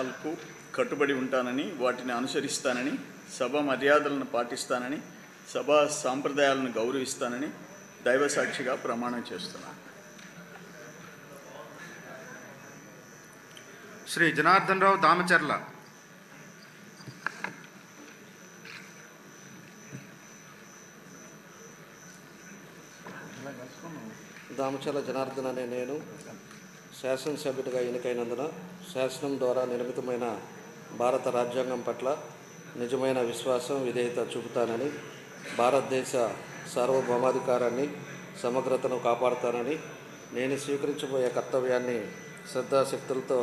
సిద్ధాంతాలకు కట్టుబడి ఉంటానని వాటిని అనుసరిస్తానని సభ మర్యాదలను పాటిస్తానని సభా సాంప్రదాయాలను గౌరవిస్తానని దైవ సాక్షిగా ప్రమాణం చేస్తున్నాను శ్రీ జనార్దన్ రావు దామచర్ల దామచల జనార్దన్ అనే నేను. శాసనసభ్యుడిగా ఎన్నికైనందున శాసనం ద్వారా నిర్మితమైన భారత రాజ్యాంగం పట్ల నిజమైన విశ్వాసం విధేయత చూపుతానని భారతదేశ సార్వభౌమాధికారాన్ని సమగ్రతను కాపాడుతానని నేను స్వీకరించబోయే కర్తవ్యాన్ని శ్రద్ధాశక్తులతో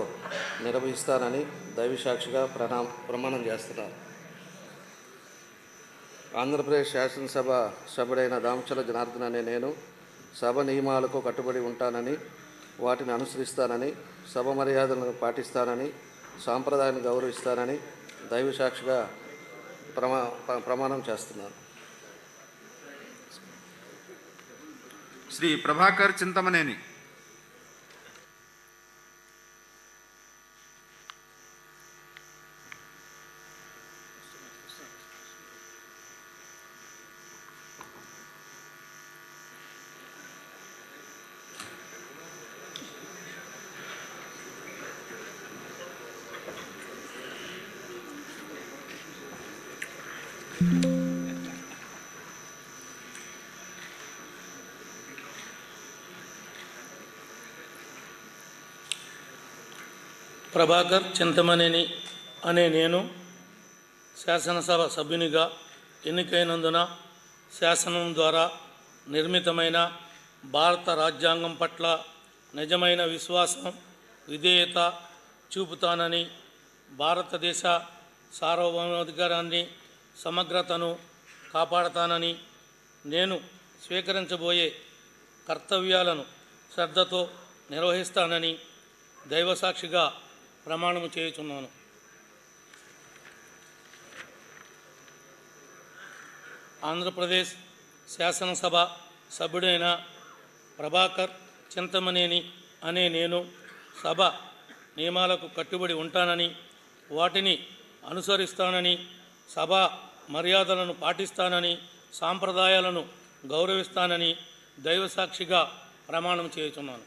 నిర్వహిస్తానని దైవసాక్షిగా ప్రణా ప్రమాణం చేస్తున్నాను ఆంధ్రప్రదేశ్ శాసనసభ సభ్యుడైన దామచల జనార్దన్ అనే నేను సభ నియమాలకు కట్టుబడి ఉంటానని వాటిని అనుసరిస్తానని సభ మర్యాదలను పాటిస్తానని సాంప్రదాయాన్ని గౌరవిస్తానని దైవ సాక్షిగా ప్రమా ప్రమాణం చేస్తున్నాను. శ్రీ ప్రభాకర్ చింతమనేని. ప్రభాకర్ చింతమనేని అనే నేను శాసనసభ సభ్యునిగా ఎన్నికైనందున శాసనం ద్వారా నిర్మితమైన భారత రాజ్యాంగం పట్ల నిజమైన విశ్వాసం విధేయత చూపుతానని భారతదేశ సార్వభౌమాధికారాన్ని సమగ్రతను కాపాడతానని నేను స్వీకరించబోయే కర్తవ్యాలను శ్రద్ధతో నిర్వహిస్తానని దైవసాక్షిగా ప్రమాణము చేయుచున్నాను. ఆంధ్రప్రదేశ్ శాసనసభ సభ్యుడైన ప్రభాకర్ చింతమనేని అనే నేను సభ నియమాలకు కట్టుబడి ఉంటానని వాటిని అనుసరిస్తానని సభ మర్యాదలను పాటిస్తానని సాంప్రదాయాలను గౌరవిస్తానని దైవసాక్షిగా ప్రమాణం చేయుచున్నాను.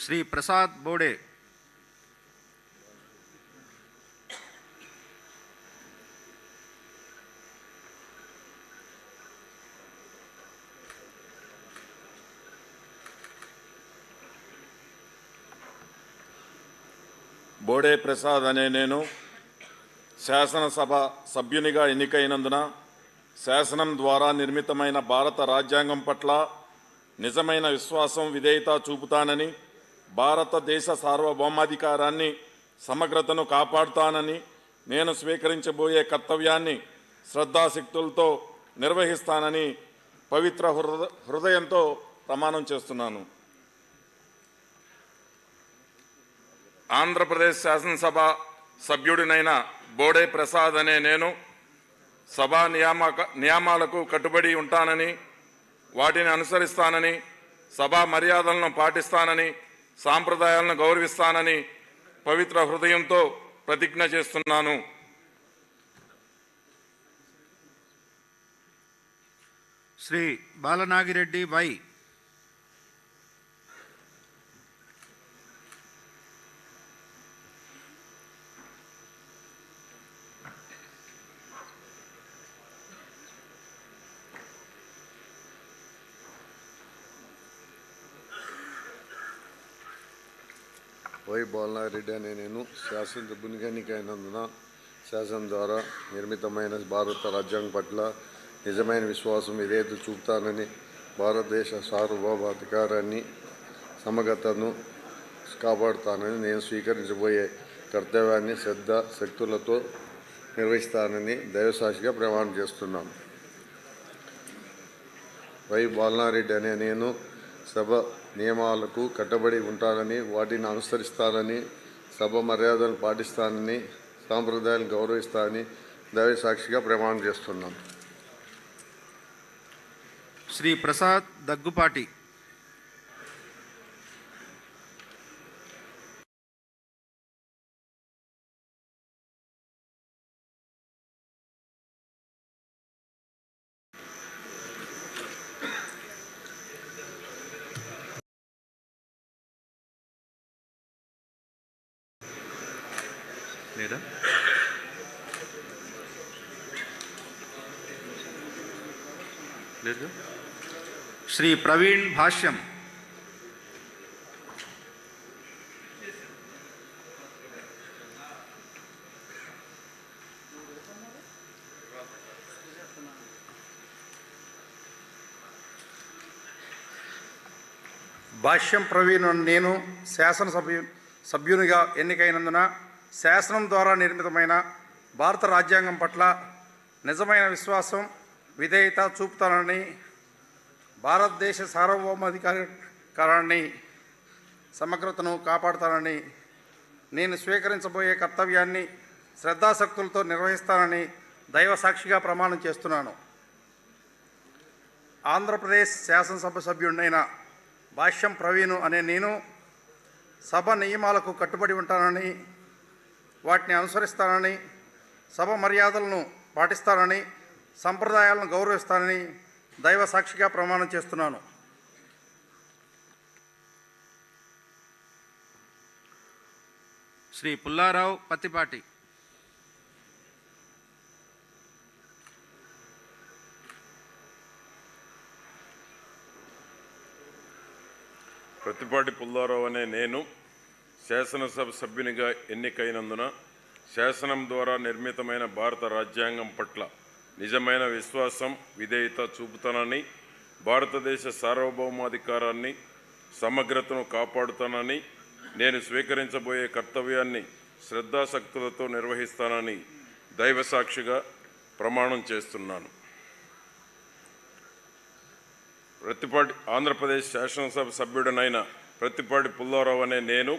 శ్రీ ప్రసాద్ బోడే బోడే ప్రసాద్ అనే నేను శాసనసభ సభ్యునిగా ఎన్నికైనందున శాసనం ద్వారా నిర్మితమైన భారత రాజ్యాంగం పట్ల నిజమైన విశ్వాసం విధేయత చూపుతానని భారతదేశ సార్వభౌమాధికారాన్ని సమగ్రతను కాపాడుతానని నేను స్వీకరించబోయే కర్తవ్యాన్ని శ్రద్ధాశక్తులతో నిర్వహిస్తానని పవిత్ర హృద- హృదయంతో ప్రమాణం చేస్తున్నాను. ఆంధ్రప్రదేశ్ శాసనసభ సభ్యుడినైన బోడే ప్రసాద్ అనే నేను సభా నియామక నియామాలకు కట్టుబడి ఉంటానని వాటిని అనుసరిస్తానని సభా మర్యాదలను పాటిస్తానని సాంప్రదాయాలను గౌరవిస్తానని పవిత్ర హృదయంతో ప్రతిజ్ఞ చేస్తున్నాను. శ్రీ బాలనాగిరెడ్డి వై వై బాలనారెడ్డి అనే నేను శాసనసభ్యునిగా ఎన్నికైనందున శాసనం ద్వారా నిర్మితమైన భారత రాజ్యాంగం పట్ల నిజమైన విశ్వాసం ఇదేదో చూపుతానని భారతదేశ సార్వభౌమాధికారాన్ని సమగ్రతను కాపాడుతానని నేను స్వీకరించబోయే కర్తవ్యాన్ని శ్రద్ధ శక్తులతో నిర్వహిస్తానని దైవసాక్షిగా ప్రమాణం చేస్తున్నాను. వై బాలనారెడ్డి అనే నేను సభ నియమాలకు కట్టబడి ఉంటానని వాటిని అనుసరిస్తానని సభ మర్యాదలు పాటిస్తానని సాంప్రదాయాలను గౌరవిస్తానని దైవ సాక్షిగా ప్రమాణం చేస్తున్నాను. శ్రీ ప్రసాద్ దగ్గుపాటి లేదా? లేదు? శ్రీ ప్రవీణ్ భాష్యం. భాష్యం ప్రవీణ్ నేను శాసనసభ్యు సభ్యునిగా ఎన్నికైనందున శాసనం ద్వారా నిర్మితమైన భారత రాజ్యాంగం పట్ల నిజమైన విశ్వాసం విధేయత చూపుతానని భారతదేశ సార్వభౌమాధికారాన్ని సమగ్రతను కాపాడుతానని నేను స్వీకరించబోయే కర్తవ్యాన్ని శ్రద్ధాశక్తులతో నిర్వహిస్తానని దైవ సాక్షిగా ప్రమాణం చేస్తున్నాను. ఆంధ్రప్రదేశ్ శాసనసభ సభ్యుడినైన భాష్యం ప్రవీణు అనే నేను సభ నియమాలకు కట్టుబడి ఉంటానని వాటిని అనుసరిస్తానని సభ మర్యాదలను పాటిస్తానని సంప్రదాయాలను గౌరవిస్తానని దైవ సాక్షిగా ప్రమాణం చేస్తున్నాను. శ్రీ పుల్లారావు పత్తిపాటి. ప్రతిపాటి పుల్లారావు అనే నేను శాసనసభ సభ్యునిగా ఎన్నికైనందున శాసనం ద్వారా నిర్మితమైన భారత రాజ్యాంగం పట్ల నిజమైన విశ్వాసం విధేయత చూపుతానని భారతదేశ సార్వభౌమాధికారాన్ని సమగ్రతను కాపాడుతానని నేను స్వీకరించబోయే కర్తవ్యాన్ని శ్రద్ధాశక్తులతో నిర్వహిస్తానని దైవసాక్షిగా ప్రమాణం చేస్తున్నాను. ప్రతిపాటి ఆంధ్రప్రదేశ్ శాసనసభ సభ్యుడనైన ప్రతిపాటి పుల్లారావు అనే నేను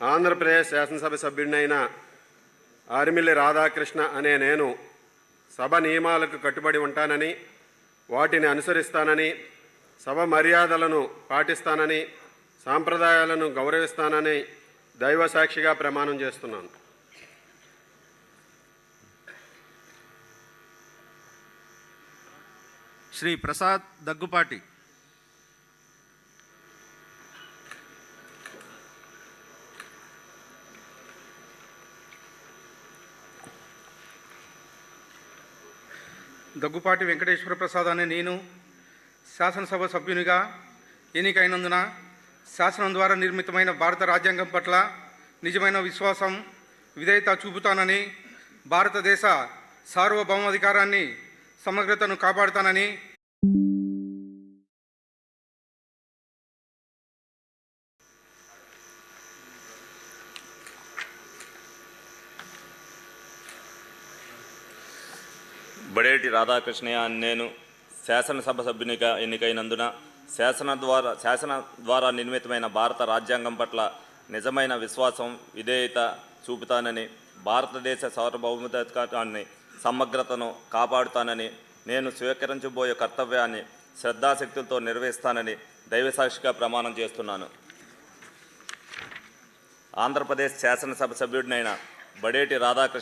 ఆంధ్రప్రదేశ్ శాసనసభ సభ్యుడినైన ఆరిమిల్లి రాధాకృష్ణ అనే నేను సభ నియమాలకు కట్టుబడి ఉంటానని వాటిని అనుసరిస్తానని సభ మర్యాదలను పాటిస్తానని సాంప్రదాయాలను గౌరవిస్తానని దైవసాక్షిగా ప్రమాణం చేస్తున్నాను. శ్రీ ప్రసాద్ దగ్గుపాటి దగ్గుపాటి వెంకటేశ్వర ప్రసాద్ అనే నేను శాసనసభ సభ్యునిగా ఎన్నికైనందున శాసనం ద్వారా నిర్మితమైన భారత రాజ్యాంగం పట్ల నిజమైన విశ్వాసం విధేయత చూపుతానని భారతదేశ సార్వభౌమాధికారాన్ని సమగ్రతను కాపాడుతానని బడేటి రాధాకృష్ణయ్య అని నేను శాసనసభ సభ్యునిగా ఎన్నికైనందున శాసన ద్వారా శాసన ద్వారా నిర్మితమైన భారత రాజ్యాంగం పట్ల నిజమైన విశ్వాసం విధేయత చూపుతానని భారతదేశ సార్వభౌమతాన్ని సమగ్రతను కాపాడుతానని నేను స్వీకరించబోయే కర్తవ్యాన్ని శ్రద్ధాశక్తులతో నిర్వహిస్తానని దైవసాక్షిగా ప్రమాణం చేస్తున్నాను. ఆంధ్రప్రదేశ్ శాసనసభ సభ్యుడినైన బడేటి రాధాకృష్ణ